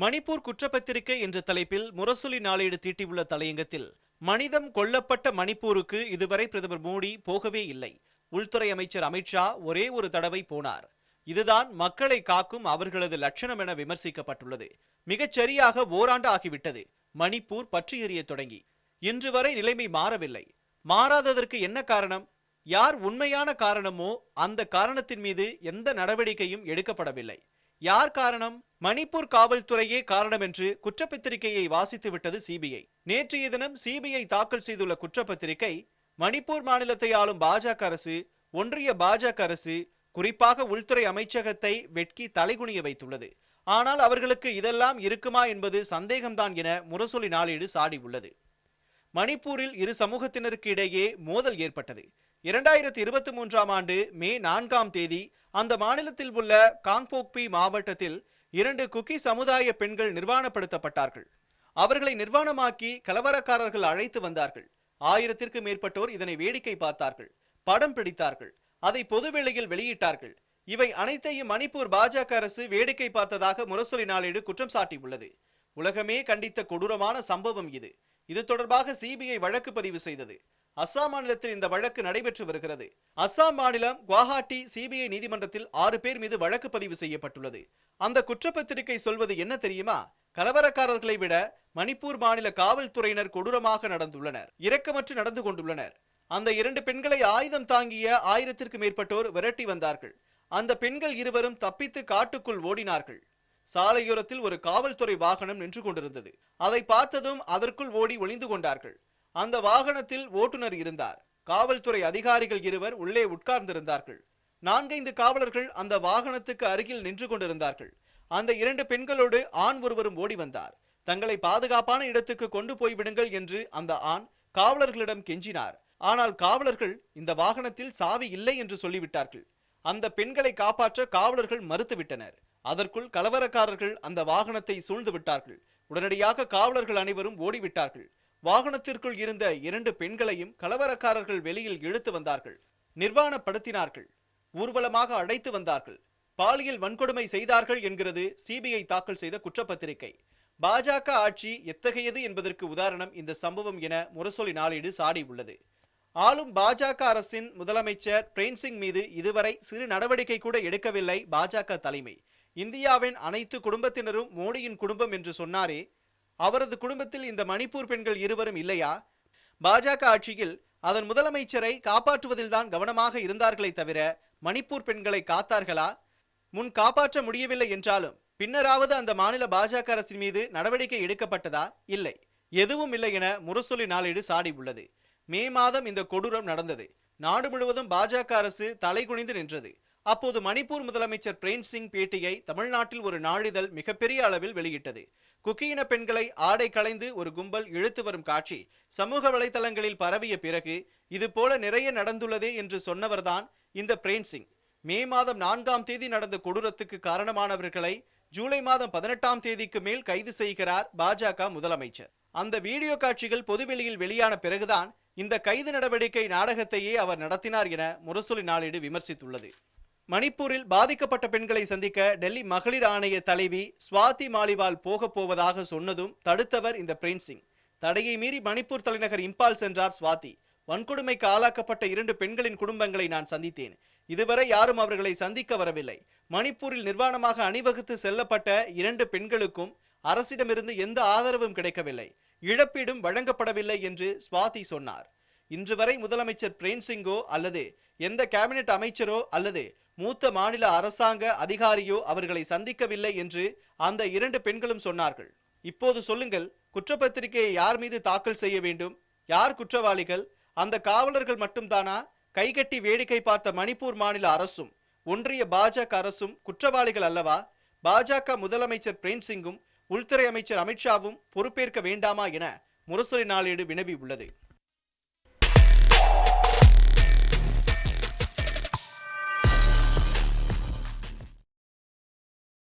மணிப்பூர் குற்றப்பத்திரிகை என்ற தலைப்பில் முரசொலி நாளேடு தீட்டியுள்ள தலையங்கத்தில் மனிதம் கொல்லப்பட்ட மணிப்பூருக்கு இதுவரை பிரதமர் மோடி போகவே இல்லை. உள்துறை அமைச்சர் அமித்ஷா ஒரே ஒரு தடவை போனார். இதுதான் மக்களை காக்கும் அவர்களது லட்சணம் என விமர்சிக்கப்பட்டுள்ளது. மிகச் சரியாக ஓராண்டு ஆகிவிட்டது. மணிப்பூர் பற்றி எறிய தொடங்கி. இன்று வரை நிலைமை மாறவில்லை. மாறாததற்கு என்ன காரணம்? யார் உண்மையான காரணமோ அந்த காரணத்தின் மீது எந்த நடவடிக்கையும் எடுக்கப்படவில்லை. யார் காரணம்? மணிப்பூர் காவல்துறையே காரணம் என்று குற்றப்பத்திரிகையை வாசித்துவிட்டது சிபிஐ. நேற்றைய தினம் சிபிஐ தாக்கல் செய்துள்ள குற்றப்பத்திரிகை மணிப்பூர் மாநிலத்தை ஆளும் பாஜக அரசு ஒன்றிய பாஜக அரசு குறிப்பாக உள்துறை அமைச்சகத்தை வெட்கி தலைகுனிய வைத்துள்ளது. ஆனால் அவர்களுக்கு இதெல்லாம் இருக்குமா என்பது சந்தேகம்தான் என முரசொலி நாளேடு சாடி உள்ளது. மணிப்பூரில் இரு சமூகத்தினருக்கு இடையே மோதல் ஏற்பட்டது. இரண்டாயிரத்தி இருபத்தி மூன்றாம் ஆண்டு மே நான்காம் தேதி அந்த மாநிலத்தில் உள்ள காங்போக்பி மாவட்டத்தில் இரண்டு குக்கி சமுதாய பெண்கள் நிர்வாணப்படுத்தப்பட்டார்கள். அவர்களை நிர்வாணமாக்கி கலவரக்காரர்கள் அழைத்து வந்தார்கள். ஆயிரத்திற்கு மேற்பட்டோர் இதனை வேடிக்கை பார்த்தார்கள். படம் பிடித்தார்கள். அதை பொதுவெளியில் வெளியிட்டார்கள். இவை அனைத்தையும் மணிப்பூர் பாஜக அரசு வேடிக்கை பார்த்ததாக முரசொலி நாளேடு குற்றம் சாட்டியுள்ளது. உலகமே கண்டித்த கொடூரமான சம்பவம் இது. இது தொடர்பாக சிபிஐ வழக்கு பதிவு செய்தது. அஸ்ஸாம் மாநிலத்தில் இந்த வழக்கு நடைபெற்று வருகிறது. அஸ்ஸாம் மாநிலம் குவாஹாட்டி சிபிஐ நீதிமன்றத்தில் ஆறு பேர் மீது வழக்கு பதிவு செய்யப்பட்டுள்ளது. அந்த குற்றப்பத்திரிகை சொல்வது என்ன தெரியுமா? கலவரக்காரர்களை விட மணிப்பூர் மாநில காவல்துறையினர் கொடூரமாக நடந்துள்ளனர். இரக்கமற்று நடந்து கொண்டுள்ளனர். அந்த இரண்டு பெண்களை ஆயுதம் தாங்கிய ஆயிரத்திற்கு மேற்பட்டோர் விரட்டி வந்தார்கள். அந்த பெண்கள் இருவரும் தப்பித்து காட்டுக்குள் ஓடினார்கள். சாலையோரத்தில் ஒரு காவல்துறை வாகனம் நின்று கொண்டிருந்தது. அதை பார்த்ததும் அதற்குள் ஓடி ஒளிந்து கொண்டார்கள். அந்த வாகனத்தில் ஓட்டுநர் இருந்தார். காவல்துறை அதிகாரிகள் இருவர் உள்ளே உட்கார்ந்திருந்தார்கள். நான்கைந்து காவலர்கள் அந்த வாகனத்துக்கு அருகில் நின்று கொண்டிருந்தார்கள். அந்த இரண்டு பெண்களோடு ஆண் ஒருவரும் ஓடி வந்தார். தங்களை பாதுகாப்பான இடத்துக்கு கொண்டு போய் விடுங்கள் என்று அந்த ஆண் காவலர்களிடம் கெஞ்சினார். ஆனால் காவலர்கள் இந்த வாகனத்தில் சாவி இல்லை என்று சொல்லிவிட்டார்கள். அந்த பெண்களை காப்பாற்ற காவலர்கள் மறுத்துவிட்டனர். அதற்குள் கலவரக்காரர்கள் அந்த வாகனத்தை சூழ்ந்து விட்டார்கள். உடனடியாக காவலர்கள் அனைவரும் ஓடிவிட்டார்கள். வாகனத்திற்குள் இருந்த இரண்டு பெண்களையும் கலவரக்காரர்கள் வெளியில் இழுத்து வந்தார்கள். நிர்வாணப்படுத்தினார்கள். ஊர்வலமாக அடைத்து வந்தார்கள். பாலியல் வன்கொடுமை செய்தார்கள் என்கிறது சிபிஐ தாக்கல் செய்த குற்றப்பத்திரிகை. பாஜக ஆட்சி எத்தகையது என்பதற்கு உதாரணம் இந்த சம்பவம் என முரசொலி நாளேடு சாடி உள்ளது. ஆளும் பாஜக அரசின் முதலமைச்சர் பிரேம்சிங் மீது இதுவரை சிறு நடவடிக்கை கூட எடுக்கவில்லை பாஜக தலைமை. இந்தியாவின் அனைத்து குடும்பத்தினரும் மோடியின் குடும்பம் என்று சொன்னாரே அவரது குடும்பத்தில் இந்த மணிப்பூர் பெண்கள் இருவரும் இல்லையா? பாஜக ஆட்சியில் அதன் முதலமைச்சரை காப்பாற்றுவதில்தான் கவனமாக இருந்தார்களே தவிர மணிப்பூர் பெண்களை காத்தார்களா? முன் காப்பாற்ற முடியவில்லை என்றாலும் பின்னராவது அந்த மாநில பாஜக அரசின் மீது நடவடிக்கை எடுக்கப்பட்டதா? இல்லை. எதுவும் இல்லை என முரசொலி நாளேடு சாடி உள்ளது. மே மாதம் இந்த கொடூரம் நடந்தது. நாடு முழுவதும் பாஜக அரசு தலைகுனிந்து நின்றது. அப்போது மணிப்பூர் முதலமைச்சர் பிரேம் சிங் பேட்டியை தமிழ்நாட்டில் ஒரு நாளிதழ் மிகப்பெரிய அளவில் வெளியிட்டது. குக்கியின பெண்களை ஆடை களைந்து ஒரு கும்பல் இழுத்து வரும் காட்சி சமூக வலைதளங்களில் பரவிய பிறகு இது போல நிறைய நடந்துள்ளதே என்று சொன்னவர்தான் இந்த பிரேம் சிங் மே மாதம் நான்காம் தேதி நடந்த கொடூரத்துக்கு காரணமானவர்களை ஜூலை மாதம் பதினெட்டாம் தேதிக்கு மேல் கைது செய்கிறார் பாஜக முதலமைச்சர். அந்த வீடியோ காட்சிகள் பொதுவெளியில் வெளியான பிறகுதான் இந்த கைது நடவடிக்கை நாடகத்தையே அவர் நடத்தினார் என முரசொலி நாளேடு விமர்சித்துள்ளது. மணிப்பூரில் பாதிக்கப்பட்ட பெண்களை சந்திக்க டெல்லி மகளிர் ஆணைய தலைவி சுவாதி மாலிவால் போகப் போவதாக சொன்னதும் தடுத்தவர் இந்த பிரேம் சிங். தடையை மீறி மணிப்பூர் தலைநகர் இம்பால் சென்றார் சுவாதி வன்கொடுமைக்கு ஆளாக்கப்பட்ட இரண்டு பெண்களின் குடும்பங்களை நான் சந்தித்தேன். இதுவரை யாரும் அவர்களை சந்திக்க வரவில்லை. மணிப்பூரில் நிர்வாணமாக அணிவகுத்து செல்லப்பட்ட இரண்டு பெண்களுக்கும் அரசிடமிருந்து எந்த ஆதரவும் கிடைக்கவில்லை. இழப்பீடும் வழங்கப்படவில்லை என்று சுவாதி சொன்னார். இன்று வரை முதலமைச்சர் பிரேம் சிங்கோ அல்லது எந்த கேபினெட் அமைச்சரோ அல்லது மூத்த மாநில அரசாங்க அதிகாரியோ அவர்களை சந்திக்கவில்லை என்று அந்த இரண்டு பெண்களும் சொன்னார்கள். இப்போது சொல்லுங்கள் குற்றப்பத்திரிகையை யார் மீது தாக்கல் செய்ய வேண்டும்? யார் குற்றவாளிகள்? அந்த காவலர்கள் மட்டும்தானா? கைகட்டி வேடிக்கை பார்த்த மணிப்பூர் மாநில அரசும் ஒன்றிய பாஜக அரசும் குற்றவாளிகள் அல்லவா? பாஜக முதலமைச்சர் பிரேம் சிங்கும் உள்துறை அமைச்சர் அமித்ஷாவும் பொறுப்பேற்க வேண்டாமா என முரசொலி நாளேடு வினவி உள்ளது.